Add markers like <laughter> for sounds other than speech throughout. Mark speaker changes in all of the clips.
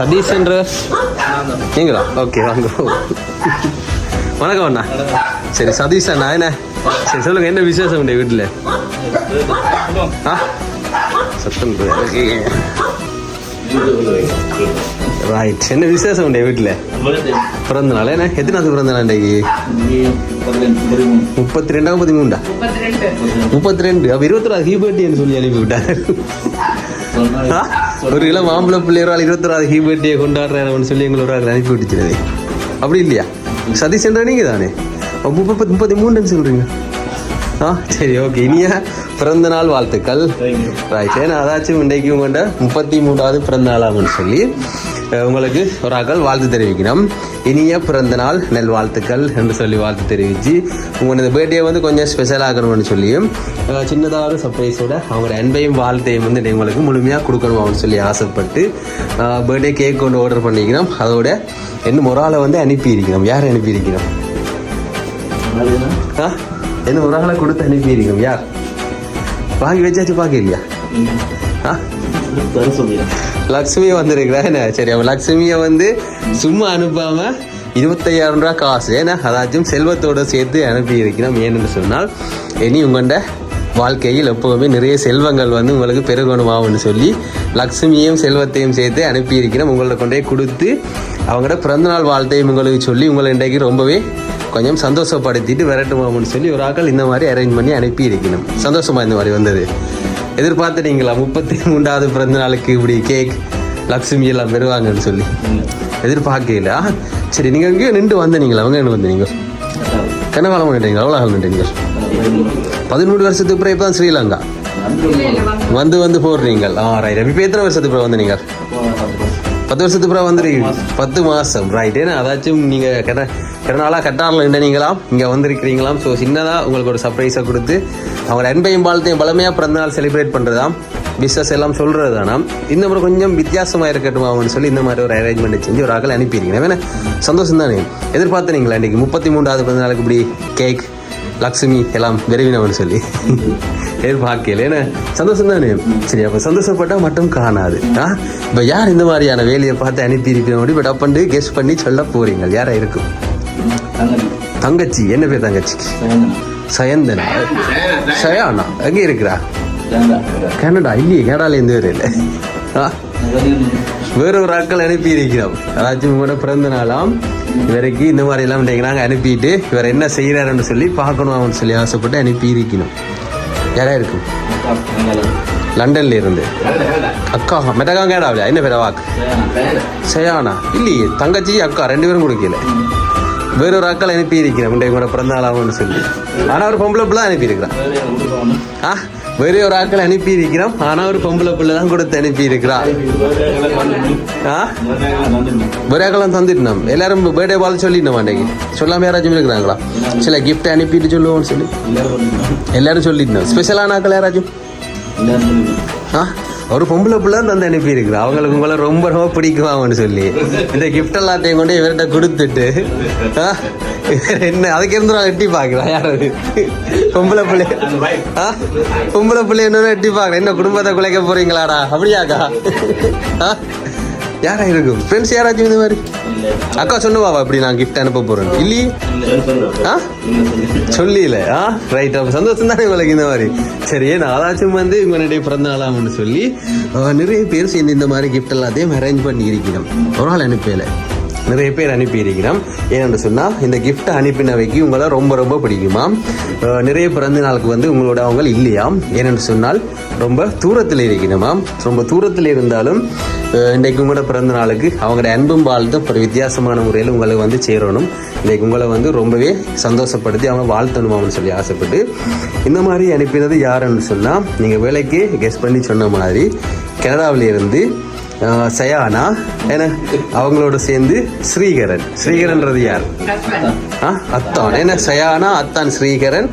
Speaker 1: சதீஷ் என்ற நீங்களா ஓகே வாங்க. வணக்கம் அண்ணா. சரி சதீஷ் அண்ணா என்ன? சரி சொல்லுங்க என்ன விசேஷம் உண்டு வீட்டில்? ஆ? சத்தம் ரைட் என்ன விசேஷம் உண்டு வீட்டில்? பிறந்த நாள் என்ன? எத்தனாவது பிறந்த நாள் இன்றைக்கு முப்பத்தி ரெண்டா முப்பத்தி மூண்டா முப்பத்தி ரெண்டு அப்போ இருபத்தி நாலு ஹீபர்ட்டின்னு சொல்லி அனுப்பிவிட்டாரு. ஆ? ஒரு இளம் மாம்பழ பிள்ளையரால் இருபத்தி நாலு ஹீபர்ட்டியை கொண்டாடுறாருன்னு சொல்லி எங்களோட அனுப்பி விட்டுச்சுனது. அப்படி இல்லையா? சதீஷ் என்ற நீங்க தானே அப்ப முப்பத்தி முப்பத்தி மூணுன்னு சொல்றீங்க. ஆ சரி ஓகே இனிய பிறந்த நாள் வாழ்த்துக்கள் ரைட் ஏன்னா அதாச்சும் இன்றைக்கு உங்கள்கிட்ட முப்பத்தி மூணாவது பிறந்த நாளாகும்னு சொல்லி உங்களுக்கு ஒரு ஆக்கள் வாழ்த்து தெரிவிக்கணும். இனிய பிறந்த நாள் நல் வாழ்த்துக்கள் என்று சொல்லி வாழ்த்து தெரிவித்து உங்களோட பர்த்டே வந்து கொஞ்சம் ஸ்பெஷல் ஆகணும்னு சொல்லியும் சின்னதாக ஒரு சர்ப்ரைஸோட அவங்களோட அன்பையும் வாழ்த்தையும் வந்து உங்களுக்கு முழுமையாக கொடுக்கணும் அப்படின்னு சொல்லி ஆசைப்பட்டு பர்த்டே கேக் கொண்டு ஆர்டர் பண்ணிக்கணும் அதோட இன்னும் ஒரு ஆளை வந்து அனுப்பியிருக்கணும் யார் அனுப்பியிருக்கணும் ஆ? என்ன ஒரு ஆளை கொடுத்து அனுப்பியிருக்கோம் யார்? வாங்கி வச்சாச்சு பார்க்க இல்லையா லக்ஷ்மி வந்திருக்கிறா என்ன? சரி அவன் லக்ஷ்மியை வந்து சும்மா அனுப்பாம இருபத்தையாயிரம் ரூபா காசு. ஏன்னா அதாச்சும் செல்வத்தோட சேர்த்து அனுப்பி இருக்கிறோம். ஏன்னு சொன்னால் இனி உங்கள்கிட்ட வாழ்க்கையில் எப்போவுமே நிறைய செல்வங்கள் வந்து உங்களுக்கு பெருகணுமாவுன்னு சொல்லி லக்ஷ்மியையும் செல்வத்தையும் சேர்த்து அனுப்பி இருக்கிறோம். உங்கள்ட்ட கொண்டே கொடுத்து அவங்களோட பிறந்தநாள் வாழ்த்தையும் உங்களுக்கு சொல்லி உங்களை இன்றைக்கு ரொம்பவே கொஞ்சம் சந்தோஷப்படுத்திட்டு விரட்டுமாம்னு சொல்லி ஒரு ஆக்கள் இந்த மாதிரி அரேஞ்ச் பண்ணி அனுப்பி இருக்கணும் சந்தோஷமா இந்த மாதிரி வந்தது. எதிர்பார்த்துட்டீங்களா முப்பத்தி மூன்றாவது பிறந்த நாளுக்கு இப்படி கேக் லக்ஷ்மி எல்லாம் பெறுவாங்கன்னு சொல்லி. எதிர்பார்க்கல. சரி நீங்க எங்கேயோ நின்று வந்தீங்களா? அவங்க என்ன வந்தீங்க? கனகாலம் நின்றீங்க அவ்வளோ காலம் நின்றீங்க பதிமூணு வருஷத்துக்கு அப்புறம் இப்போ தான் ஸ்ரீலங்கா வந்து வந்து போடுறீங்க. ஆ ரைட் இப்போ எத்தனை வருஷத்துக்கு அப்புறம் வந்து நீங்கள் பத்து வருஷத்துக்கு அப்புறம் வந்துருக்கீங்க. பத்து மாதம் ரைட் ஏன்னா அதாச்சும் நீங்க கெட்ட நாளாக கட்டாரில் நின்றீங்களாம் இங்கே வந்திருக்கிறீங்களாம். ஸோ சின்னதாக உங்களுக்கு ஒரு சர்ப்ரைஸை கொடுத்து அவங்க அன்பையும் பாலத்தையும் பலமையாக பிறந்த நாள் செலிப்ரேட் பண்ணுறதாம் பிஸ்னஸ் எல்லாம் சொல்கிறது தானா இந்த முறை கொஞ்சம் வித்தியாசமாக இருக்கட்டும் அவனு சொல்லி இந்த மாதிரி ஒரு அரேஞ்ச்மெண்ட் செஞ்சு ஒரு ஆக்கள் அனுப்பியிருக்கீங்க. வேணா சந்தோஷம் தானே எதிர்பார்த்தனீங்களா இன்றைக்கி முப்பத்தி மூன்றாவது பிறந்த நாளுக்கு இப்படி கேக் லக்ஷ்மி எல்லாம் விரைவினவன் சொல்லி. எதிர்பார்க்கல ஏன்னா சந்தோஷம் தானே? சரி அப்போ சந்தோஷப்பட்டா மட்டும் காணாது. ஆ? இப்போ யார் இந்த மாதிரியான வேலையை பார்த்து அனுப்பி இருக்கணும் பட் அப்பண்டு கெஸ் பண்ணி சொல்ல போறீங்க. யாரா இருக்கும்? தங்கச்சி. என்ன பேர் தங்கச்சிக்கு? சயந்தனா. சயானா. எங்கே இருக்கிறா? கனடா. இல்லையே கனடால இருந்து வேறு இல்லை. ஆ? வேற ஒரு ஆட்கள் அனுப்பி இருக்கிறோம் அதாச்சும் உங்களோட பிறந்த நாளாம் இவருக்கு இந்த மாதிரி எல்லாம் நாங்கள் அனுப்பிட்டு இவர் என்ன செய்கிறாருன்னு சொல்லி பார்க்கணும் அவன் சொல்லி ஆசைப்பட்டு அனுப்பி இருக்கணும் யாராக இருக்கும் லண்டன்ல இருந்து அக்கா மெட்டகா கேடாவில என்ன பேரா வாக்கு சயானா. இல்லையே தங்கச்சி அக்கா ரெண்டு பேரும் கொடுக்கல. வேற ஒரு அக்கள் அனுப்பி இருக்கிறேன் முண்டை கூட பிறந்த நாளாகும்னு சொல்லி. ஆனா ஒரு பொம்பளை பிள்ளை அனுப்பி இருக்கிறான் ஆ? வெறும் ஒரு ஆட்கள் அனுப்பி இருக்கிறோம் ஆனா ஒரு பொம்பளை பிள்ளை தான் கொடுத்து அனுப்பி இருக்கிறான் ஆ வேற ஆக்கெல்லாம் தந்துட்டோம் எல்லாரும் பர்த்டே வாழ் சொல்லிடணும் அன்றைக்கு சொல்லாம யாராச்சும் இருக்கிறாங்களா சில கிஃப்ட் அனுப்பிட்டு சொல்லுவோம்னு சொல்லி. எல்லாரும் சொல்லிட்டோம் ஸ்பெஷலான ஆக்கள் யாராச்சும்? ஆ? ஒரு பொம்பளை பிள்ளை தந்து அனுப்பி அவங்களுக்கு உங்களை ரொம்ப ரொம்ப பிடிக்குமான்னு சொல்லி. இந்த கிஃப்ட் எல்லாத்தையும் கொண்டு இவர்கிட்ட கொடுத்துட்டு ஆ, என்ன? அதுக்கு இருந்து எட்டி பார்க்கலாம் யார் அது? பொம்பளை பிள்ளை. ஆ? பொம்பளை பிள்ளை என்ன எட்டி பார்க்குறேன். என்ன குடும்பத்தை குலைக்க போறீங்களாடா? அப்படியாக்கா? ஆ? யாரா இருக்கும் ஃப்ரெண்ட்ஸ் யாராச்சும் இந்த மாதிரி? அக்கா சொன்னவாவா அப்படி நான் கிஃப்ட் அனுப்ப போறேன் இல்லையே. ஆ? சொல்லல ஆ? ரைட் அப்போ சந்தோஷம் தானே உங்களுக்கு இந்த மாதிரி? சரி நான் அதாச்சும் வந்து உங்களுடைய பிறந்த நாளாம்னு சொல்லி நிறைய பேர் சேர்ந்து இந்த மாதிரி கிஃப்ட் எல்லாத்தையும் அரேஞ்ச் பண்ணி இருக்கிறோம் ஒரு நாள் அனுப்பல. நிறைய பேர் அனுப்பி இருக்கிறோம் ஏன்னு சொன்னால் இந்த கிஃப்ட் அனுப்பினவைக்கு உங்களை ரொம்ப ரொம்ப பிடிக்குமா? நிறைய பிறந்த நாளுக்கு வந்து உங்களோட அவங்க இல்லையாம் ஏனென்று சொன்னால் ரொம்ப தூரத்தில் இருக்கணுமா? ரொம்ப தூரத்தில் இருந்தாலும் இன்றைக்கு உங்களோட பிறந்த நாளுக்கு அவங்களோட அன்பும் வாழ்த்தும் ஒரு வித்தியாசமான முறையில் உங்களுக்கு வந்து சேரணும். இன்றைக்கு உங்களை வந்து ரொம்பவே சந்தோஷப்படுத்தி அவங்க வாழ்த்தணுமாம்னு சொல்லி ஆசைப்பட்டு இந்த மாதிரி அனுப்பினது யாருன்னு சொன்னால் நீங்கள் வேலைக்கு கெஸ் பண்ணி சொன்ன மாதிரி கனடாவில் இருந்து சயானா என்ன அவங்களோட சேர்ந்து ஸ்ரீகரன். ஸ்ரீகரன்றது யார்? ஆ அத்தான். என்ன சயானா அத்தான் ஸ்ரீகரன்.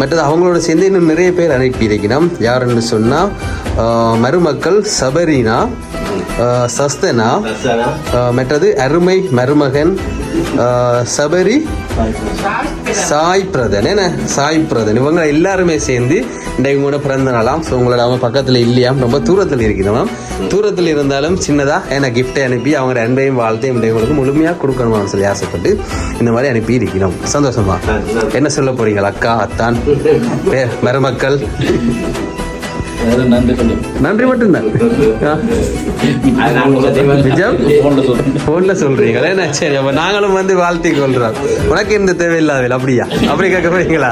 Speaker 1: மற்றது அவங்களோட சேர்ந்து இன்னும் நிறைய பேர் அனுப்பி இருக்கிறோம். யாருன்னு சொன்னால் மருமக்கள் சபரினா சஸ்தனா மற்றது அருமை மருமகன் சபரி சாய் பிரதன். என்ன சாய் பிரதன். இவங்க எல்லாருமே சேர்ந்து இன்றைக்கு கூட பிறந்த நாளாம். ஸோ உங்களோட அவன் பக்கத்தில் இல்லையாம். ரொம்ப தூரத்தில் இருக்கிறவன் தூரத்தில் இருந்தாலும் சின்னதா என்ன கிஃப்டை அனுப்பி அவங்க அன்பையும் வாழ்த்தையும் உங்களுக்கு முழுமையாக கொடுக்கணும்னு சொல்லி ஆசைப்பட்டு இந்த மாதிரி அனுப்பி இருக்கிறோம். சந்தோஷமா? என்ன சொல்ல போறீங்க? அக்கா அத்தான். மருமக்கள்.
Speaker 2: நன்றி
Speaker 1: மட்டும்தான். <laughs> போன்ல சொல்றீங்களா? சரி அப்ப நாங்களும் வந்து வாழ்த்தி கொள்றோம். உனக்கு இந்த தேவையில்லாத அப்படியா? அப்படி கேட்க போறீங்களா?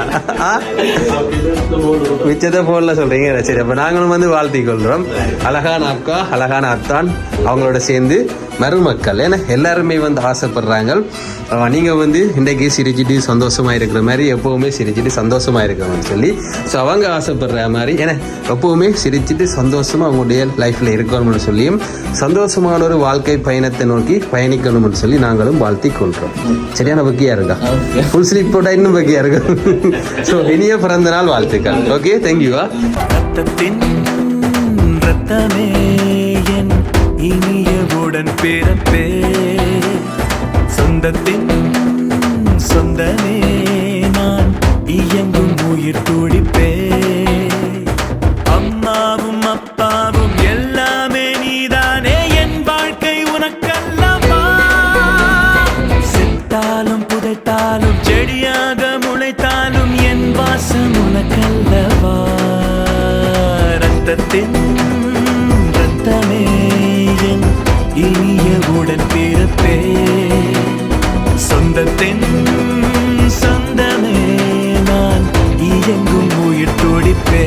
Speaker 1: மிச்சத்தை போன்ல சொல்றீங்க. சரி அப்ப நாங்களும் வந்து வாழ்த்தி கொள்றோம். அழகான அக்கா அழகான அத்தான். அவங்களோட சேர்ந்து மருமக்கள் ஏன்னா எல்லாருமே வந்து ஆசைப்படுறாங்க. அஹ் நீங்க வந்து இன்றைக்கு சிரிச்சிட்டு சந்தோஷமா இருக்கிற மாதிரி எப்பவுமே சிரிச்சிட்டு சந்தோஷமா இருக்கணும்னு சொல்லி ஸோ அவங்க ஆசைப்படுற மாதிரி ஏன்னா எப்பவுமே சிரிச்சிட்டு சந்தோஷமா அவங்களுடைய லைஃப்ல இருக்கணும்னு சொல்லியும் சந்தோஷமான ஒரு வாழ்க்கை பயணத்தை நோக்கி பயணிக்கணும்னு சொல்லி நாங்களும் வாழ்த்தி கொள்றோம் சரியான பக்கியா இருக்கா? ஃபுல் ஸ்லீப் போட்டா இன்னும் பக்கியா இருக்கும் ஸோ இனிய பிறந்த நாள் வாழ்த்துக்கள் ஓகே தேங்க்யூவா
Speaker 3: ரத்தமே. இனிய உடன் பிறப்பே. சொந்தத்தின் சொந்தமே நான் இயங்கும் உயிர் துடிப்பே. அம்மாவும் அப்பாவும் எல்லாமே நீதானே என் வாழ்க்கை உனக்கல்லமா செத்தாலும் புதைத்தாலும் செடியாக முளைத்தாலும் என் வாசம் உனக்கல்லவா? ரத்தத்தின் உலகெங்கும் உயிர் துடிப்பே